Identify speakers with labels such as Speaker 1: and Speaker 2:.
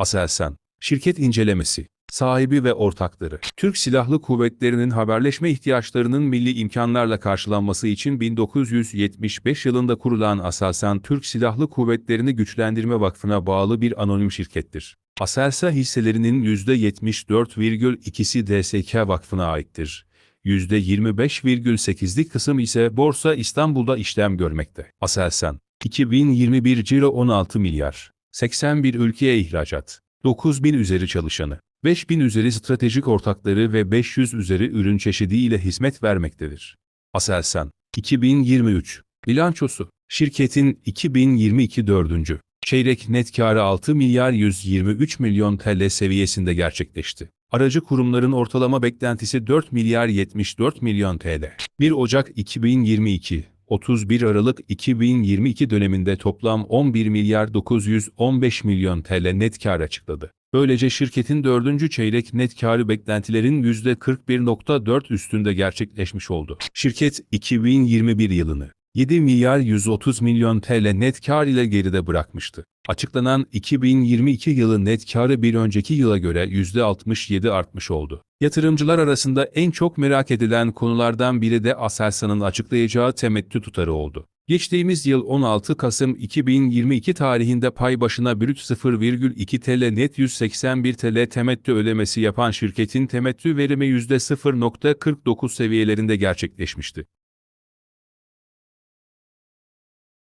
Speaker 1: Aselsan, şirket incelemesi, sahibi ve ortakları, Türk Silahlı Kuvvetleri'nin haberleşme ihtiyaçlarının milli imkanlarla karşılanması için 1975 yılında kurulan Aselsan, Türk Silahlı Kuvvetleri'ni Güçlendirme Vakfı'na bağlı bir anonim şirkettir. Aselsan hisselerinin %74,2'si DSK Vakfı'na aittir. %25,8'lik kısım ise Borsa İstanbul'da işlem görmekte. Aselsan, 2021 ciro 16 milyar, 81 ülkeye ihracat, 9000 üzeri çalışanı, 5000 üzeri stratejik ortakları ve 500 üzeri ürün çeşidi ile hizmet vermektedir. Aselsan, 2023 bilançosu, şirketin 2022 dördüncü çeyrek net karı 6 milyar 123 milyon TL seviyesinde gerçekleşti. Aracı kurumların ortalama beklentisi 4 milyar 74 milyon TL. 1 Ocak 2022 31 Aralık 2022 döneminde toplam 11 milyar 915 milyon TL net kar açıkladı. Böylece şirketin dördüncü çeyrek net karı beklentilerin %41.4 üstünde gerçekleşmiş oldu. Şirket 2021 yılını 7 milyar 130 milyon TL net kar ile geride bırakmıştı. Açıklanan 2022 yılı net karı bir önceki yıla göre %67 artmış oldu. Yatırımcılar arasında en çok merak edilen konulardan biri de Aselsan'ın açıklayacağı temettü tutarı oldu. Geçtiğimiz yıl 16 Kasım 2022 tarihinde pay başına brüt 0,2 TL net 181 TL temettü ödemesi yapan şirketin temettü verimi %0.49 seviyelerinde gerçekleşmişti.